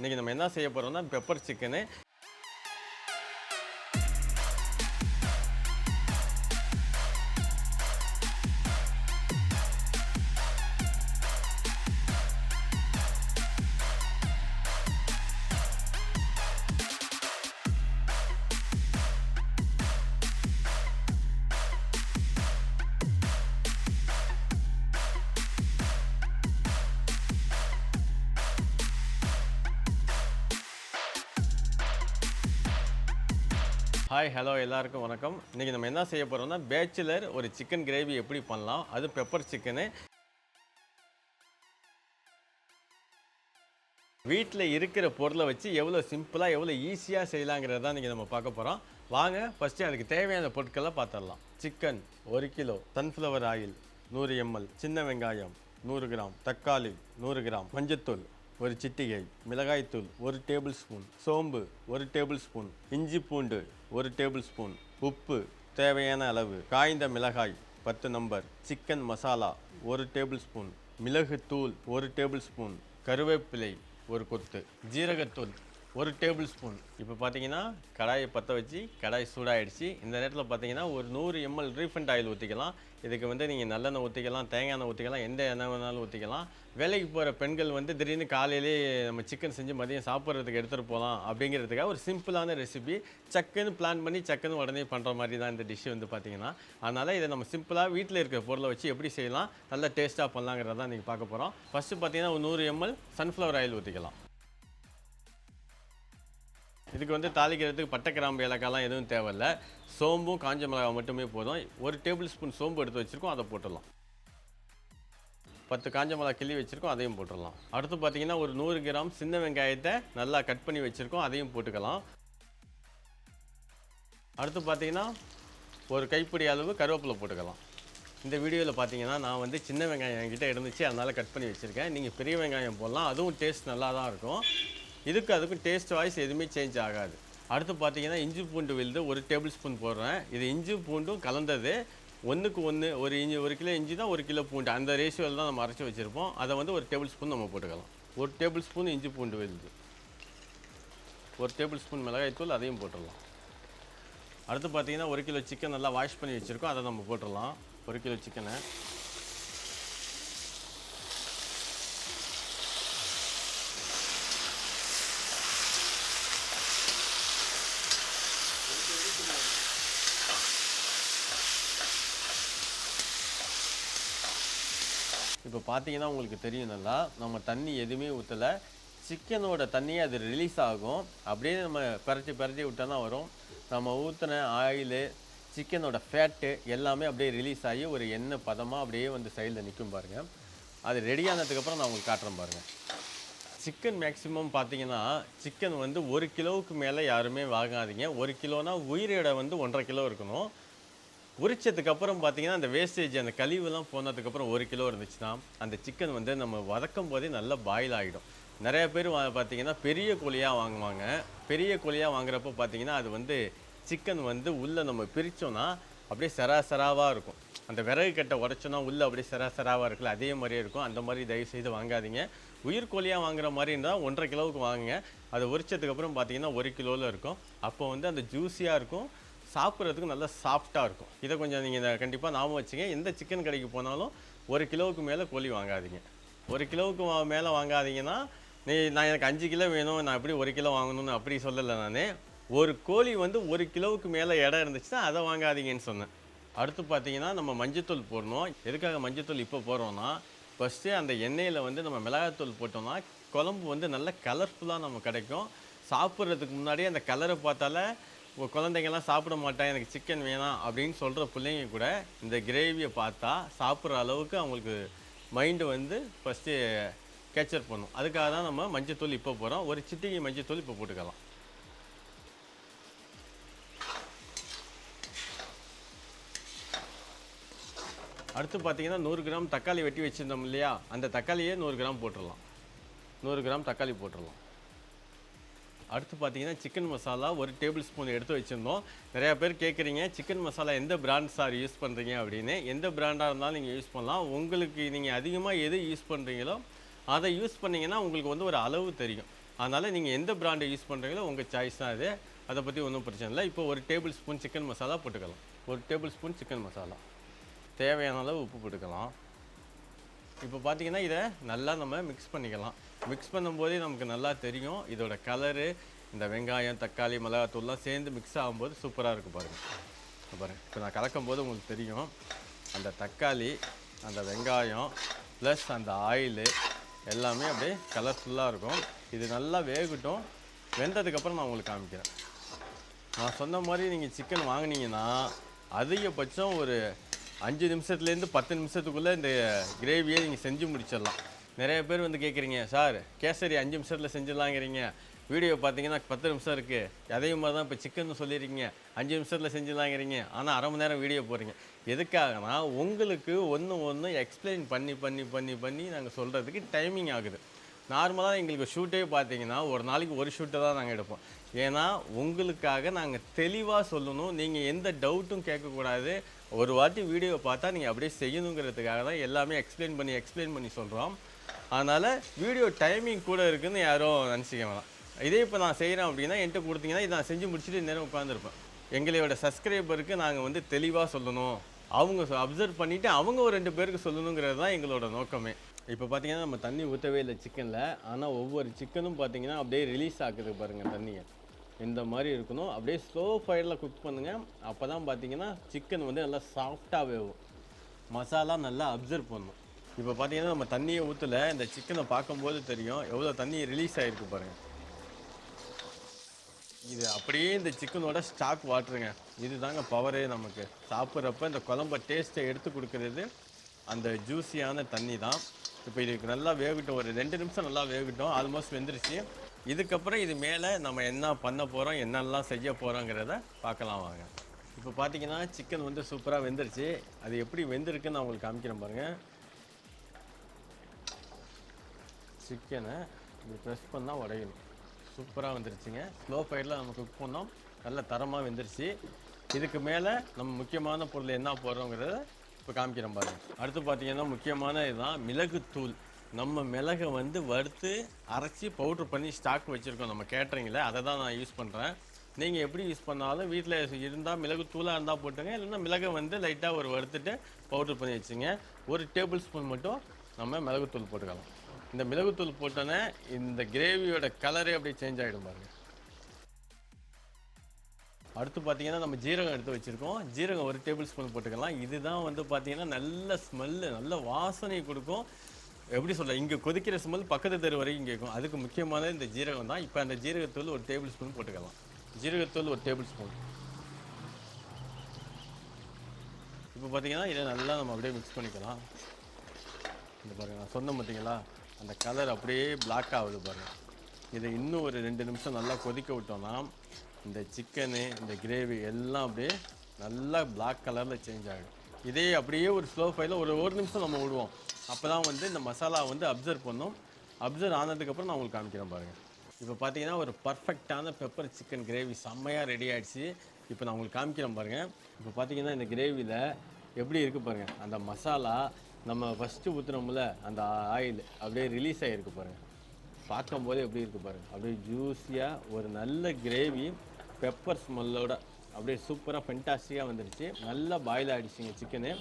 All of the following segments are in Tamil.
இன்றைக்கி நம்ம என்ன செய்ய போகிறோம்னா பெப்பர் சிக்கனு ஹாய் ஹலோ எல்லாருக்கும் வணக்கம். இன்றைக்கி நம்ம என்ன செய்ய போகிறோம்னா பேச்சுலர் ஒரு சிக்கன் கிரேவி எப்படி பண்ணலாம் அது பெப்பர் சிக்கனு வீட்டில் இருக்கிற பொருளை வச்சு எவ்வளோ சிம்பிளாக எவ்வளோ ஈஸியாக செய்யலாங்கிறது தான் இன்றைக்கி நம்ம பார்க்க போகிறோம் வாங்க ஃபஸ்ட்டு அதுக்கு தேவையான பொருட்களை பார்த்துடலாம். சிக்கன் ஒரு கிலோ சன்ஃப்ளவர் ஆயில் நூறு எம்எல் சின்ன வெங்காயம் நூறு கிராம் தக்காளி நூறு கிராம் மஞ்சத்தூள் ஒரு சிட்டிகை மிளகாய்த்தூள் ஒரு டேபிள் ஸ்பூன் சோம்பு ஒரு டேபிள் ஸ்பூன் இஞ்சி பூண்டு ஒரு டேபிள் ஸ்பூன் உப்பு தேவையான அளவு காய்ந்த மிளகாய் பத்து நம்பர் சிக்கன் மசாலா ஒரு டேபிள் ஸ்பூன் மிளகுத்தூள் ஒரு டேபிள் ஸ்பூன் கருவேப்பிலை ஒரு கொத்து ஜீரகத்தூள் ஒரு டேபிள் ஸ்பூன் இப்போ பார்த்தீங்கன்னா கடாயை பற்ற வச்சு கடாய் சூடாகிடுச்சு இந்த நேரத்தில் பார்த்தீங்கன்னா ஒரு நூறு எம்எல் ரீஃபண்ட் ஆயில் ஊற்றிக்கலாம் இதுக்கு வந்து நீங்கள் நல்லெண்ணெய் ஊற்றிக்கலாம் தேங்காய் எண்ணெய் ஊற்றிக்கலாம் எந்த எண்ணெய் வேணாலும் ஊற்றிக்கலாம் வேலைக்கு போகிற பெண்கள் வந்து திடீர்னு காலையிலே நம்ம சிக்கன் செஞ்சு மதியம் சாப்பிட்றதுக்கு எடுத்துகிட்டு போகலாம் அப்படிங்கிறதுக்காக ஒரு சிம்பிளான ரெசிபி சக்குன்னு பிளான் பண்ணி சக்குன்னு உடனே பண்ணுற மாதிரி தான் இந்த டிஷ் வந்து பார்த்தீங்கன்னா அதனால் இதை நம்ம சிம்பிளாக வீட்டில் இருக்கிற பொருளை வச்சு எப்படி செய்யலாம் நல்ல டேஸ்ட்டாக பண்ணலாங்கிறதான் நீங்கள் பார்க்க போகிறோம் ஃபஸ்ட்டு பார்த்தீங்கன்னா ஒரு நூறு எம்எல் சன்ஃப்ளவர் ஆயில் ஊற்றிக்கலாம் இதுக்கு வந்து தாளிக்கிறதுக்கு பட்டை கிராம்பு ஏலக்காய்லாம் எதுவும் தேவையில்ல. சோம்பும் காஞ்ச மிளகாய் மட்டுமே போதும். ஒரு டேபிள் ஸ்பூன் சோம்பு எடுத்து வச்சுருக்கோம் அதை போட்டுடலாம். பத்து காஞ்ச மிளகா கிள்ளி வச்சுருக்கோம் அதையும் போட்டுடலாம். அடுத்து பார்த்தீங்கன்னா ஒரு நூறு கிராம் சின்ன வெங்காயத்தை நல்லா கட் பண்ணி வச்சுருக்கோம் அதையும் போட்டுக்கலாம். அடுத்து பார்த்திங்கன்னா ஒரு கைப்பிடி அளவு கருவேப்பிலை போட்டுக்கலாம். இந்த வீடியோவில் பார்த்தீங்கன்னா நான் வந்து சின்ன வெங்காயம் என்கிட்ட இருந்துச்சு அதனால் கட் பண்ணி வச்சுருக்கேன். நீங்கள் பெரிய வெங்காயம் போடலாம் அதுவும் டேஸ்ட் நல்லா தான் இருக்கும். இதுக்கு அதுக்கும் டேஸ்ட் வாய்ஸ் எதுவுமே சேஞ்ச் ஆகாது. அடுத்து பார்த்தீங்கன்னா இஞ்சி பூண்டு விழுது ஒரு டேபிள் ஸ்பூன் போடுறேன். இது இஞ்சி பூண்டும் கலந்தது. ஒன்றுக்கு ஒன்று ஒரு இஞ்சி ஒரு கிலோ இஞ்சி தான் ஒரு கிலோ பூண்டு. அந்த ரேஷியோவில் தான் நம்ம அரைச்சி வச்சுருப்போம். அதை வந்து ஒரு டேபிள் ஸ்பூன் நம்ம போட்டுக்கலாம். ஒரு டேபிள் ஸ்பூன் இஞ்சி பூண்டு விழுது. ஒரு டேபிள் ஸ்பூன் மிளகாய்த்தூள் அதையும் போட்டுடலாம். அடுத்து பார்த்தீங்கன்னா ஒரு கிலோ சிக்கன் நல்லா வாஷ் பண்ணி வச்சுருக்கோம். அதை நம்ம போட்டுடலாம். ஒரு கிலோ சிக்கனை இப்போ பார்த்தீங்கன்னா உங்களுக்கு தெரியும் நல்லா நம்ம தண்ணி எதுவுமே ஊற்றலை சிக்கனோட தண்ணியே அது ரிலீஸ் ஆகும். அப்படியே நம்ம பரட்டி பரட்டி விட்டோன்னா வரும். நம்ம ஊற்றின ஆயிலு சிக்கனோட ஃபேட்டு எல்லாமே அப்படியே ரிலீஸ் ஆகி ஒரு எண்ணெய் பதமாக அப்படியே வந்து சைடில் நிற்கும் பாருங்கள் அது ரெடி ஆனதுக்கப்புறம் நான் உங்களுக்கு காட்டுறேன் பாருங்கள் சிக்கன் மேக்ஸிமம் பார்த்தீங்கன்னா சிக்கன் வந்து ஒரு கிலோவுக்கு மேலே யாருமே வாங்காதீங்க. ஒரு கிலோனா உயிரிட வந்து ஒன்றரை கிலோ இருக்கணும். உரிச்சதுக்கு அப்புறம் பார்த்தீங்கன்னா அந்த வேஸ்டேஜ் அந்த கழிவுலாம் போனதுக்கப்புறம் ஒரு கிலோ இருந்துச்சுன்னா அந்த சிக்கன் வந்து நம்ம வதக்கும் போதே நல்லா பாயில் ஆகிடும் நிறைய பேர் பார்த்தீங்கன்னா பெரிய கோழியாக வாங்குவாங்க. பெரிய கோழியாக வாங்குறப்போ பார்த்தீங்கன்னா அது வந்து சிக்கன் வந்து உள்ளே நம்ம பிரித்தோன்னா அப்படியே சராசராவாக இருக்கும். அந்த விறகு கட்டை உடச்சோன்னா உள்ளே அப்படியே சராசராவாக இருக்குல்ல அதே மாதிரியே இருக்கும். அந்த மாதிரி தயவு செய்து வாங்காதீங்க. உயிர் கோழியாக வாங்குற மாதிரி இருந்தால் ஒன்றரை கிலோவுக்கு வாங்குங்க. அது உரிச்சதுக்கப்புறம் பார்த்தீங்கன்னா ஒரு கிலோவில் இருக்கும். அப்போ வந்து அந்த ஜூஸியாக இருக்கும். சாப்பிட்றதுக்கு நல்லா சாஃப்டாக இருக்கும். இதை கொஞ்சம் நீங்கள் கண்டிப்பாக ஞாபகம் வச்சுங்க. எந்த சிக்கன் கடைக்கு போனாலும் ஒரு கிலோவுக்கு மேலே கோழி வாங்காதீங்க. ஒரு கிலோவுக்கு மேலே வாங்காதீங்கன்னா நீ நான் எனக்கு அஞ்சு கிலோ வேணும் நான் எப்படி ஒரு கிலோ வாங்கணும்னு அப்படி சொல்லலை நான். ஒரு கோழி வந்து ஒரு கிலோவுக்கு மேலே இடம் இருந்துச்சுன்னா அதை வாங்காதீங்கன்னு சொன்னேன். அடுத்து பார்த்தீங்கன்னா நம்ம மஞ்சத்தூள் போடணும். எதுக்காக மஞ்சத்தூள் இப்போ போடுறோன்னா ஃபஸ்ட்டு அந்த எண்ணெயில் வந்து நம்ம மிளகாத்தூள் போட்டோம்னா குழம்பு வந்து நல்ல கலர்ஃபுல்லாக நம்ம கிடைக்கும். சாப்பிட்றதுக்கு முன்னாடியே அந்த கலரை பார்த்தாலே உங்கள் குழந்தைங்கள்லாம் சாப்பிட மாட்டேன் எனக்கு சிக்கன் வேணாம் அப்படின்னு சொல்கிற பிள்ளைங்க கூட இந்த கிரேவியை பார்த்தா சாப்பிட்ற அளவுக்கு அவங்களுக்கு மைண்டு வந்து ஃபஸ்ட்டு கேப்சர் பண்ணும். அதுக்காக தான் நம்ம மஞ்சத்தூள் இப்போ போகிறோம் ஒரு சிட்டிகை மஞ்சத்தூள் இப்போ போட்டுக்கலாம். அடுத்து பார்த்தீங்கன்னா நூறு கிராம் தக்காளி வெட்டி வச்சுருந்தோம் இல்லையா? அந்த தக்காளியே நூறு கிராம் போட்டுடலாம். நூறு கிராம் தக்காளி போட்டுடலாம். அடுத்து பார்த்தீங்கன்னா சிக்கன் மசாலா ஒரு டேபிள் ஸ்பூன் எடுத்து வச்சுருந்தோம். நிறையா பேர் கேட்குறீங்க சிக்கன் மசாலா எந்த பிராண்ட் சார் யூஸ் பண்ணுறீங்க அப்படின்னு. எந்த பிராண்டாக இருந்தாலும் நீங்கள் யூஸ் பண்ணலாம். உங்களுக்கு நீங்கள் அதிகமாக எது யூஸ் பண்ணுறீங்களோ அதை யூஸ் பண்ணிங்கன்னா உங்களுக்கு வந்து ஒரு அளவு தெரியும். அதனால் நீங்கள் எந்த பிராண்டை யூஸ் பண்ணுறீங்களோ உங்கள் சாய்ஸ் தான் அது அதை பற்றி ஒன்றும் பிரச்சனை இல்லை. இப்போ ஒரு டேபிள் ஸ்பூன் சிக்கன் மசாலா போட்டுக்கலாம். ஒரு டேபிள் ஸ்பூன் சிக்கன் மசாலா. தேவையான அளவு உப்பு போட்டுக்கலாம். இப்போ பார்த்தீங்கன்னா இதை நல்லா நம்ம மிக்ஸ் பண்ணிக்கலாம். மிக்ஸ் பண்ணும்போதே நமக்கு நல்லா தெரியும் இதோட கலரு இந்த வெங்காயம் தக்காளி மிளகாத்தூள்லாம் சேர்ந்து மிக்ஸ் ஆகும்போது சூப்பராக இருக்கும் பாருங்கள் பாருங்கள் இப்போ நான் கலக்கும் போது உங்களுக்கு தெரியும். அந்த தக்காளி அந்த வெங்காயம் ப்ளஸ் அந்த ஆயிலு எல்லாமே அப்படியே கலர்ஃபுல்லாக இருக்கும். இது நல்லா வேகட்டும். வெந்ததுக்கப்புறம் நான் உங்களுக்கு காமிக்கிறேன். நான் சொன்ன மாதிரி நீங்கள் சிக்கன் வாங்குனீங்கன்னா அதிகபட்சம் ஒரு அஞ்சு நிமிஷத்துலேருந்து பத்து நிமிஷத்துக்குள்ளே இந்த கிரேவியை நீங்கள் செஞ்சு முடிச்சிடலாம். நிறைய பேர் வந்து கேட்குறீங்க சார் கேசரி அஞ்சு நிமிஷத்தில் செஞ்சிடலாங்கிறீங்க. வீடியோ பார்த்தீங்கன்னா பத்து நிமிஷம் இருக்குது அதே மாதிரி தான் இப்போ சிக்கன் சொல்லியிருக்கீங்க. அஞ்சு நிமிஷத்தில் செஞ்சிடலாங்கிறீங்க. ஆனால் அரை மணி நேரம் வீடியோ போகிறீங்க எதுக்காகனா உங்களுக்கு ஒன்று ஒன்று எக்ஸ்பிளைன் பண்ணி பண்ணி பண்ணி பண்ணி நாங்கள் சொல்கிறதுக்கு டைமிங் ஆகுது. நார்மலாக எங்களுக்கு ஷூட்டே பார்த்தீங்கன்னா ஒரு நாளைக்கு ஒரு ஷூட்டை தான் நாங்கள் எடுப்போம். ஏன்னா உங்களுக்காக நாங்கள் தெளிவாக சொல்லணும். நீங்கள் எந்த டவுட்டும் கேட்கக்கூடாது. ஒரு வாட்டி வீடியோ பார்த்தா நீங்கள் அப்படியே செய்யணுங்கிறதுக்காக தான் எல்லாமே எக்ஸ்பிளைன் பண்ணி எக்ஸ்பிளைன் பண்ணி சொல்கிறோம் அதனால் வீடியோ டைமிங் கூட இருக்குன்னு யாரும் நினச்சிக்க வேணாம். இதே இப்போ நான் செய்கிறேன் அப்படின்னா என்கிட்ட கொடுத்தீங்கன்னா இதை நான் செஞ்சு முடிச்சுட்டு நேரம் உட்காந்துருப்பேன் எங்களோட சப்ஸ்கிரைபருக்கு நாங்கள் வந்து தெளிவாக சொல்லணும். அவங்க அப்சர்வ் பண்ணிவிட்டு அவங்க ஒரு ரெண்டு பேருக்கு சொல்லணுங்கிறது தான் எங்களோட நோக்கமே. இப்போ பார்த்தீங்கன்னா நம்ம தண்ணி ஊற்றவே இல்லை சிக்கனில் ஆனால் ஒவ்வொரு சிக்கனும் பார்த்தீங்கன்னா அப்படியே ரிலீஸ் ஆகுது பாருங்கள் தண்ணியை. இந்த மாதிரி இருக்கணும். அப்படியே ஸ்லோ ஃபயரில் குக் பண்ணுங்கள் அப்போ தான் பார்த்தீங்கன்னா சிக்கன் வந்து நல்லா சாஃப்டாக வேகும் மசாலா நல்லா அப்சர்வ் பண்ணும். இப்போ பார்த்தீங்கன்னா நம்ம தண்ணியை ஊற்றல இந்த சிக்கனை பார்க்கும்போது தெரியும் எவ்வளோ தண்ணி ரிலீஸ் ஆகிருக்கு பாருங்கள் இது அப்படியே இந்த சிக்கனோட ஸ்டாக் வாட்டருங்க இது தாங்க பவரே நமக்கு. சாப்பிட்றப்ப இந்த குழம்ப டேஸ்ட்டை எடுத்து கொடுக்கறது அந்த ஜூஸியான தண்ணி தான் இப்போ இதுக்கு நல்லா வேகட்டும். ஒரு ரெண்டு நிமிஷம் நல்லா வேகட்டும். ஆல்மோஸ்ட் வெந்துருச்சு. இதுக்கப்புறம் இது மேலே நம்ம என்ன பண்ண போகிறோம் என்னெல்லாம் செய்ய போகிறோங்கிறத பார்க்கலாம் வாங்க. இப்போ பார்த்தீங்கன்னா சிக்கன் வந்து சூப்பராக வெந்துருச்சு. அது எப்படி வெந்திருக்குன்னு நான் உங்களுக்கு காமிக்கிறேன் பாருங்கள் சிக்கனை இப்படி ப்ரெஸ் பண்ணால் உடையணும். சூப்பராக வந்துருச்சுங்க. ஸ்லோ ஃபயரில் நம்ம குக் பண்ணோம். நல்ல தரமாக வெந்துருச்சு. இதுக்கு மேலே நம்ம முக்கியமான பொருள் என்ன போடுறோங்கிறத இப்போ காமிக்கிறேன் பாருங்கள் அடுத்து பார்த்தீங்கன்னா முக்கியமான இதுதான் மிளகுத்தூள். நம்ம மிளகை வந்து வறுத்து அரைச்சி பவுட்ரு பண்ணி ஸ்டாக் வச்சுருக்கோம். நம்ம கேட்டரிங்கில். அதை தான் நான் யூஸ் பண்ணுறேன் நீங்கள் எப்படி யூஸ் பண்ணாலும் வீட்டில் இருந்தால் மிளகு தூளாக இருந்தால் போட்டுங்க இல்லைன்னா மிளகை வந்து லைட்டாக ஒரு வறுத்துட்டு பவுட்ரு பண்ணி வச்சுங்க. ஒரு டேபிள் ஸ்பூன் மட்டும் நம்ம மிளகுத்தூள் போட்டுக்கலாம். இந்த மிளகுத்தூள் போட்டோன்னே இந்த கிரேவியோட கலரே அப்படியே சேஞ்ச் ஆகிடும் பாருங்க. அடுத்து பார்த்தீங்கன்னா நம்ம ஜீரகம் எடுத்து வச்சுருக்கோம். ஜீரகம் ஒரு டேபிள் ஸ்பூன் போட்டுக்கலாம். இதுதான் வந்து பார்த்திங்கன்னா நல்ல ஸ்மெல்லு நல்ல வாசனை கொடுக்கும். எப்படி சொல்ல இங்கே கொதிக்கிற ஸ்மெல் பக்கத்து தெரு வரைக்கும் கேட்கும் அதுக்கு முக்கியமான இந்த ஜீரகம் தான். இப்போ அந்த ஜீரகத்தூள் ஒரு டேபிள் ஸ்பூன் போட்டுக்கலாம். ஜீரகத்தூள் ஒரு டேபிள் ஸ்பூன் இப்போ பார்த்தீங்கன்னா இதை நல்லா நம்ம அப்படியே மிக்ஸ் பண்ணிக்கலாம். இந்த பாருங்க நான் சொன்னேன் பார்த்தீங்களா அந்த கலர் அப்படியே பிளாக் ஆகுது பாருங்கள் இதை இன்னும் ஒரு ரெண்டு நிமிஷம் நல்லா கொதிக்க விட்டோம்னா இந்த சிக்கனு இந்த கிரேவி எல்லாம் அப்படியே நல்லா பிளாக் கலரில் சேஞ்ச் ஆகிடும் இதே அப்படியே ஒரு ஸ்லோ ஃபைல ஒரு ஒரு நிமிஷம் நம்ம விடுவோம். அப்போ தான் வந்து இந்த மசாலா வந்து அப்சர்வ் பண்ணோம். அப்சர்வ் ஆனதுக்கப்புறம் நான் உங்களுக்கு காமிக்கிறேன் பாருங்கள் இப்போ பார்த்தீங்கன்னா ஒரு பர்ஃபெக்டான பெப்பர் சிக்கன் கிரேவி செம்மையாக ரெடி ஆகிடுச்சு இப்போ நான் உங்களுக்கு காமிக்கிறேன் பாருங்கள் இப்போ பார்த்தீங்கன்னா இந்த கிரேவியில் எப்படி இருக்குது பாருங்கள் அந்த மசாலா நம்ம ஃபஸ்ட்டு ஊற்றுனோம்ல அந்த ஆயில் அப்படியே ரிலீஸ் ஆகிருக்கு பாருங்கள் பார்க்கும்போதே எப்படி இருக்குது பாருங்கள் அப்படியே ஜூஸியாக ஒரு நல்ல கிரேவி பெப்பர் ஸ்மெல்லோட அப்படியே சூப்பராக ஃபென்டாஸ்டிக்காக வந்துடுச்சு நல்லா பாயில் ஆகிடுச்சிங்க சிக்கனு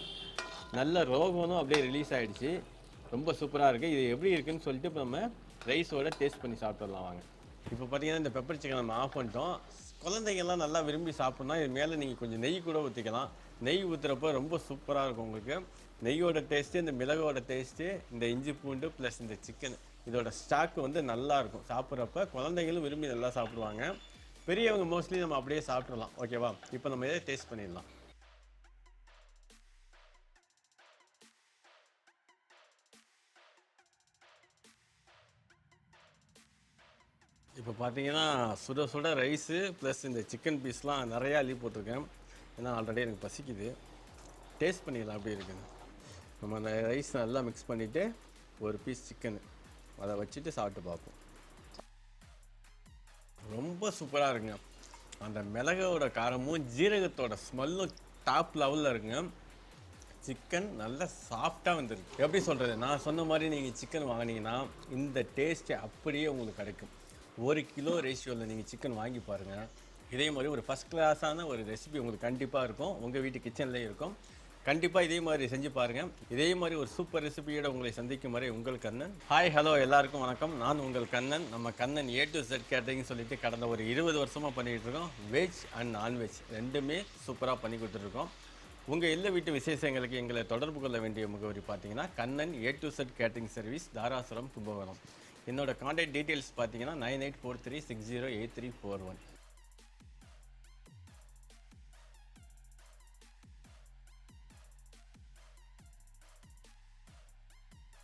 நல்ல ரோகனும் அப்படியே ரிலீஸ் ஆகிடுச்சு ரொம்ப சூப்பராக இருக்குது இது எப்படி இருக்குன்னு சொல்லிட்டு இப்போ நம்ம ரைஸோட டேஸ்ட் பண்ணி சாப்பிட்றலாம் வாங்க. இப்போ பார்த்தீங்கன்னா இந்த பெப்பர் சிக்கன் நம்ம ஆஃப் பண்ணிட்டோம். குழந்தைங்கள்லாம் நல்லா விரும்பி சாப்பிட்னா இது மேலே நீங்கள் கொஞ்சம் நெய் கூட ஊற்றிக்கலாம் நெய் ஊற்றுறப்ப ரொம்ப சூப்பராக இருக்கும் உங்களுக்கு. நெய்யோட டேஸ்ட்டு இந்த மிளகோட டேஸ்ட்டு இந்த இஞ்சி பூண்டு ப்ளஸ் இந்த சிக்கன் இதோட ஸ்டாக் வந்து நல்லா இருக்கும். சாப்பிட்றப்ப குழந்தைங்களும் விரும்பி நல்லா சாப்பிடுவாங்க. பெரியவங்க மோஸ்ட்லி நம்ம அப்படியே சாப்பிட்றலாம் ஓகேவா இப்போ நம்ம இதை டேஸ்ட் பண்ணிடலாம். இப்போ பார்த்தீங்கன்னா சுட சுட ரைஸு ப்ளஸ் இந்த சிக்கன் பீஸ்லாம் நிறையா அள்ளி போட்டிருக்கேன். ஏன்னா ஆல்ரெடி எனக்கு பசிக்குது. டேஸ்ட் பண்ணிடலாம் அப்படி இருக்குது நம்ம அந்த ரைஸ் நல்லா மிக்ஸ் பண்ணிவிட்டு ஒரு பீஸ் சிக்கன் அதை வச்சுட்டு சாப்பிட்டு பார்ப்போம். ரொம்ப சூப்பராக இருக்குங்க. அந்த மிளகோட காரமும் ஜீரகத்தோட ஸ்மெல்லும் டாப் லெவலில் இருக்குங்க. சிக்கன் நல்லா சாஃப்டாக வந்துருக்கு. எப்படி சொல்கிறது நான் சொன்ன மாதிரி நீங்கள் சிக்கன் வாங்கினீங்கன்னா இந்த டேஸ்ட்டு அப்படியே உங்களுக்கு கிடைக்கும். ஒரு கிலோ ரேஷியோவில் நீங்கள் சிக்கன் வாங்கி பாருங்கள் இதே மாதிரி ஒரு ஃபஸ்ட் கிளாஸான ஒரு ரெசிபி உங்களுக்கு கண்டிப்பாக இருக்கும். உங்கள் வீட்டு கிச்சன்லேயே இருக்கும். கண்டிப்பாக இதே மாதிரி செஞ்சு பாருங்கள் இதே மாதிரி ஒரு சூப்பர் ரெசிபியோட உங்களை சந்திக்கும் வரை உங்கள் கண்ணன். ஹாய் ஹலோ எல்லாருக்கும் வணக்கம். நான் உங்கள் கண்ணன். நம்ம Kannan A to Z catering சொல்லிட்டு கடந்த ஒரு இருபது வருஷமாக பண்ணிகிட்டு இருக்கோம். வெஜ் அண்ட் நான்வெஜ் ரெண்டுமே சூப்பராக பண்ணி கொடுத்துட்ருக்கோம் உங்கள் எல்லா வீட்டு விசேஷங்களுக்கு எங்களை தொடர்பு கொள்ள வேண்டிய முகவரி பார்த்தீங்கன்னா Kannan A to Z catering service Tharasuram Kumbakonam. என்னோட காண்டாக்ட் டீட்டெயில்ஸ் பார்த்தீங்கன்னா nine eight four three six zero eight three four one